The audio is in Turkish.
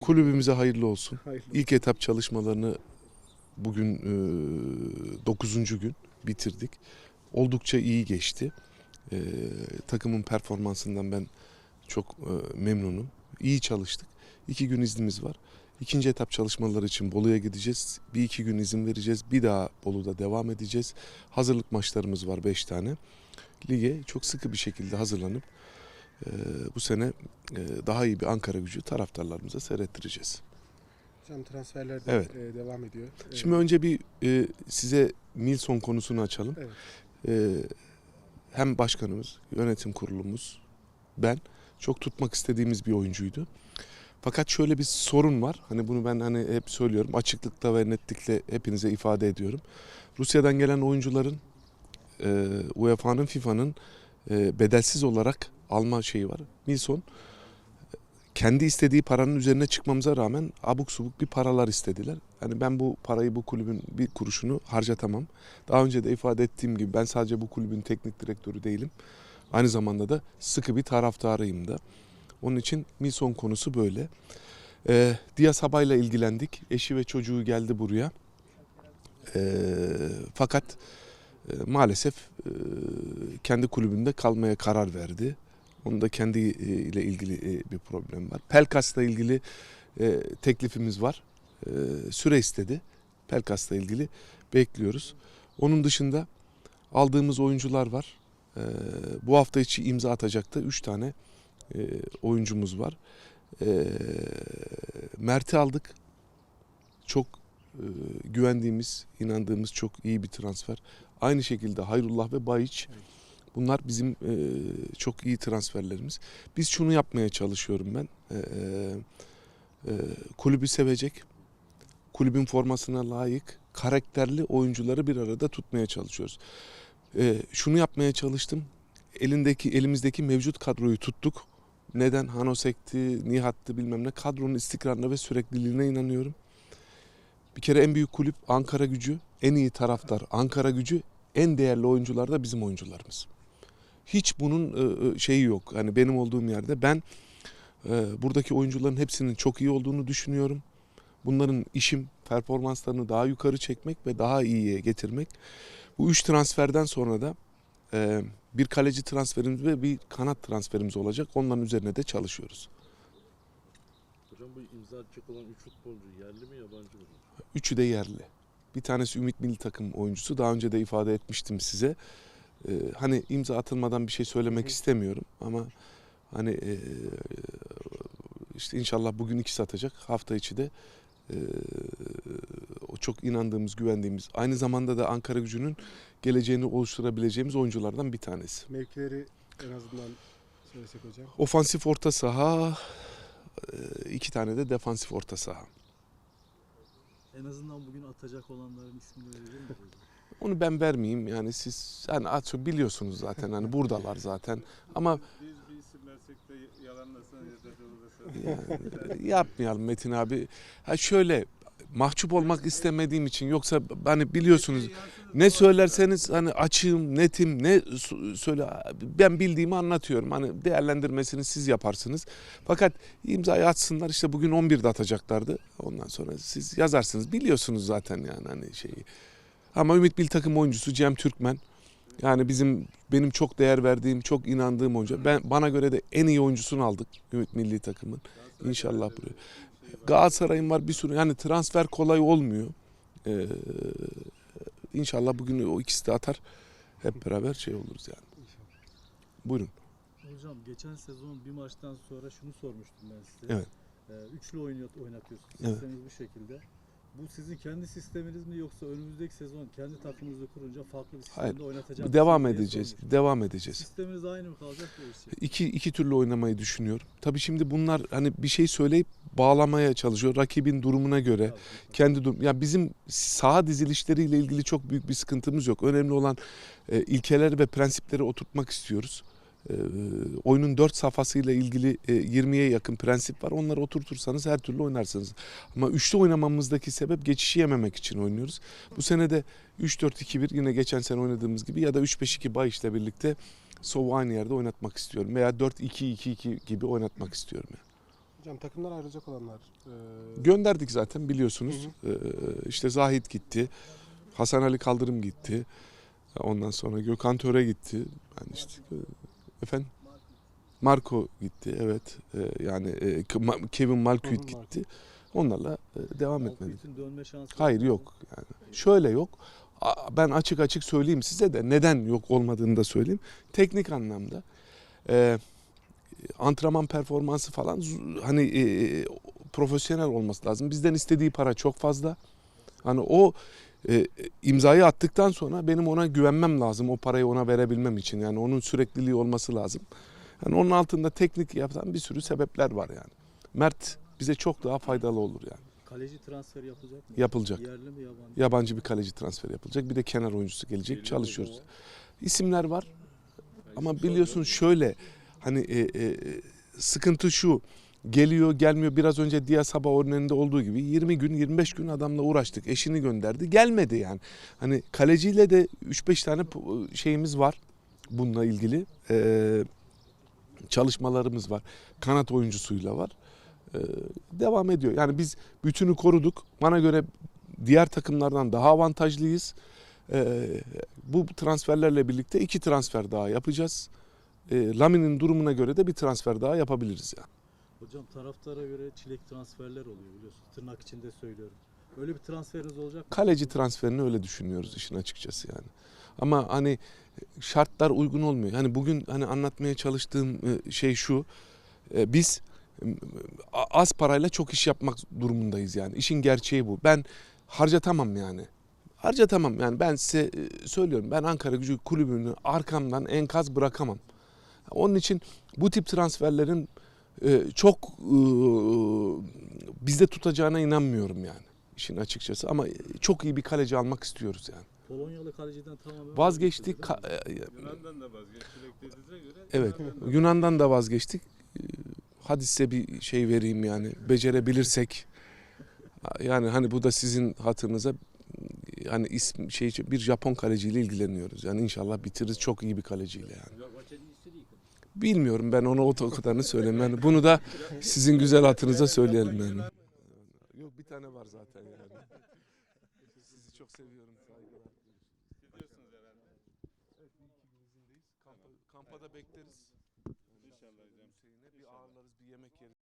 Kulübümüze hayırlı olsun. Hayırlı. İlk etap çalışmalarını bugün 9. gün bitirdik. Oldukça iyi geçti. E, takımın performansından ben çok e, memnunum. İyi çalıştık. İki gün iznimiz var. İkinci etap çalışmaları için Bolu'ya gideceğiz. Bir iki gün izin vereceğiz. Bir daha Bolu'da devam edeceğiz. Hazırlık maçlarımız var beş tane. Lige çok sıkı bir şekilde hazırlanıp e, bu sene e, daha iyi bir Ankara gücü taraftarlarımıza seyrettireceğiz. Hocam transferler de Evet. e, devam ediyor. Şimdi önce bir e, size Milson konusunu açalım. Evet. E, hem başkanımız, yönetim kurulumuz, ben çok tutmak istediğimiz bir oyuncuydu. Fakat şöyle bir sorun var. Hani bunu ben hani hep söylüyorum. Açıklıkla ve netlikle hepinize ifade ediyorum. Rusya'dan gelen oyuncuların e, UEFA'nın, FIFA'nın e, bedelsiz olarak alma şeyi var. Milson kendi istediği paranın üzerine çıkmamıza rağmen abuk subuk bir paralar istediler. Hani ben bu parayı bu kulübün bir kuruşunu harcatamam. Daha önce de ifade ettiğim gibi ben sadece bu kulübün teknik direktörü değilim. Aynı zamanda da sıkı bir taraftarıyım da. Onun için Milson konusu böyle. Ee, Diaz Haba'yla ilgilendik. Eşi ve çocuğu geldi buraya. Ee, fakat e, maalesef e, kendi kulübünde kalmaya karar verdi. Onun da kendi e, ile ilgili e, bir problem var. Pelkas'la ilgili e, teklifimiz var. Süre istedi. Pelkas'la ilgili bekliyoruz. Onun dışında aldığımız oyuncular var. Bu hafta içi imza atacaktı. 3 tane oyuncumuz var. Mert'i aldık. Çok güvendiğimiz, inandığımız çok iyi bir transfer. Aynı şekilde Hayrullah ve Bayiç. Bunlar bizim e, çok iyi transferlerimiz. Biz şunu yapmaya çalışıyorum ben. E, e, kulübü sevecek, kulübün formasına layık, karakterli oyuncuları bir arada tutmaya çalışıyoruz. E, şunu yapmaya çalıştım. Elindeki elimizdeki mevcut kadroyu tuttuk. Neden? Hanosek'ti, Nihat'tı bilmem ne. Kadronun istikrarına ve sürekliliğine inanıyorum. Bir kere en büyük kulüp Ankara gücü, en iyi taraftar Ankara gücü, en değerli oyuncular da bizim oyuncularımız. Hiç bunun e, e, şeyi yok. Hani benim olduğum yerde ben e, buradaki oyuncuların hepsinin çok iyi olduğunu düşünüyorum. Bunların işim performanslarını daha yukarı çekmek ve daha iyiye getirmek. Bu üç transferden sonra da bir kaleci transferimiz ve bir kanat transferimiz olacak. Onların üzerine de çalışıyoruz. Hocam bu imza atacak olan 3 futbolcu yerli mi yabancı mı? Üçü de yerli. Bir tanesi Ümit Milli Takım oyuncusu. Daha önce de ifade etmiştim size. Ee, hani imza atılmadan bir şey söylemek istemiyorum ama hani e, işte inşallah bugün ikisi atacak. Hafta içi de e, o çok inandığımız, güvendiğimiz, aynı zamanda da Ankara Gücü'nün geleceğini oluşturabileceğimiz oyunculardan bir tanesi. Mevkileri en azından söylesek hocam. Ofansif orta saha, e, iki tane de defansif orta saha. En azından bugün atacak olanların ismini verebilir miyiz? Onu ben vermeyeyim yani siz hani az çok biliyorsunuz zaten hani buradalar zaten ama Biz bir isim versek de yalanlasana ya da yani yapmayalım Metin abi. Ha şöyle mahcup olmak istemediğim için yoksa hani biliyorsunuz ne söylerseniz hani açığım, netim, ne söyle ben bildiğimi anlatıyorum. Hani değerlendirmesini siz yaparsınız. Fakat imzayı atsınlar işte bugün 11'de atacaklardı. Ondan sonra siz yazarsınız. Biliyorsunuz zaten yani hani şeyi. Ama Ümit Bil takım oyuncusu Cem Türkmen. Yani bizim benim çok değer verdiğim, çok inandığım oyuncu. Ben bana göre de en iyi oyuncusunu aldık Ümit Milli takımın. İnşallah buraya. Galatasaray'ın var bir sürü. Yani transfer kolay olmuyor. Ee, inşallah bugün o ikisi de atar. Hep beraber şey oluruz yani. Buyurun. Hocam geçen sezon bir maçtan sonra şunu sormuştum ben size. Evet. Ee, üçlü oynat, oynatıyorsunuz. Evet. Sisteminiz bu şekilde. Bu sizin kendi sisteminiz mi yoksa önümüzdeki sezon kendi takımınızı kurunca farklı bir sistemde Hayır. oynatacak Devam edeceğiz. Devam edeceğiz. Sisteminiz aynı mı kalacak değişecek? İki, iki türlü oynamayı düşünüyorum. Tabii şimdi bunlar hani bir şey söyleyip bağlamaya çalışıyor. Rakibin durumuna göre. Kendi durum ya bizim saha dizilişleriyle ilgili çok büyük bir sıkıntımız yok. Önemli olan e, ilkeleri ve prensipleri oturtmak istiyoruz. E, oyunun dört safhasıyla ilgili e, 20'ye yakın prensip var. Onları oturtursanız her türlü oynarsınız. Ama üçlü oynamamızdaki sebep geçişi yememek için oynuyoruz. Bu sene de 3-4-2-1 yine geçen sene oynadığımız gibi ya da 3-5-2 Bayiş'le birlikte Sov'u aynı yerde oynatmak istiyorum. Veya 4-2-2-2 gibi oynatmak istiyorum. Yani. Hocam takımdan ayrılacak olanlar. e, Gönderdik zaten biliyorsunuz. Ee, işte Zahit gitti. Hasan Ali Kaldırım gitti. Ondan sonra Gökhan Töre gitti. Yani işte e, efendim Marco gitti evet. Ee, yani e, Kevin hı, gitti. Onlarla e, devam etmedik. Malkuit'in dönme şansı Hayır yok. Yani şöyle yok. Ben açık açık söyleyeyim size de neden yok olmadığını da söyleyeyim. Teknik anlamda e, antrenman performansı falan hani e, profesyonel olması lazım. Bizden istediği para çok fazla. Hani o e, imzayı attıktan sonra benim ona güvenmem lazım. O parayı ona verebilmem için. Yani onun sürekliliği olması lazım. Yani onun altında teknik yapan bir sürü sebepler var yani. Mert bize çok daha faydalı olur yani. Kaleci transferi yapılacak mı? Yapılacak. Yerli mi yabancı? Yabancı bir kaleci transferi yapılacak. Bir de kenar oyuncusu gelecek. Geliyor Çalışıyoruz. hocam İsimler var ama biliyorsun şöyle hani e, e, sıkıntı şu. Geliyor gelmiyor biraz önce Dia Sabah örneğinde olduğu gibi 20 gün 25 gün adamla uğraştık. Eşini gönderdi. Gelmedi yani. Hani kaleciyle de 3-5 tane şeyimiz var bununla ilgili. Ee, çalışmalarımız var. Kanat oyuncusuyla var. Ee, devam ediyor. Yani biz bütünü koruduk. Bana göre diğer takımlardan daha avantajlıyız. Ee, bu transferlerle birlikte iki transfer daha yapacağız. Ee, Lamin'in durumuna göre de bir transfer daha yapabiliriz yani. Hocam taraftara göre çilek transferler oluyor biliyorsunuz. Tırnak içinde söylüyorum. Öyle bir transferiniz olacak mı? Kaleci transferini öyle düşünüyoruz işin açıkçası yani. Ama hani şartlar uygun olmuyor. Hani bugün hani anlatmaya çalıştığım e, şey şu. e, Biz e, az parayla çok iş yapmak durumundayız yani. İşin gerçeği bu. Ben harcatamam yani. Harcatamam yani ben size e, söylüyorum. Ben Ankara Gücü kulübünü arkamdan enkaz bırakamam. Onun için bu tip transferlerin e, çok e, bizde tutacağına inanmıyorum yani işin açıkçası ama çok iyi bir kaleci almak istiyoruz yani. Polonyalı kaleciden tamamen Vazgeçtik. ka- e, Yunan'dan da göre. Evet. Yunan'dan da- Yunan'dan da vazgeçtik. Hadi size bir şey vereyim yani becerebilirsek. Yani hani bu da sizin hatırınıza yani isim şey bir Japon kaleciyle ilgileniyoruz. Yani inşallah bitiririz çok iyi bir kaleciyle yani. Bilmiyorum ben ona o kadarını söyleyeyim. Yani bunu da sizin güzel hatırınıza söyleyelim yani. Yok bir tane var zaten yani. Sizi çok seviyorum. Saygılar. Gidiyorsunuz herhalde. Evet. Kampa, kampa da bekleriz. İnşallah bir ağırlarız, bir yemek yeriz.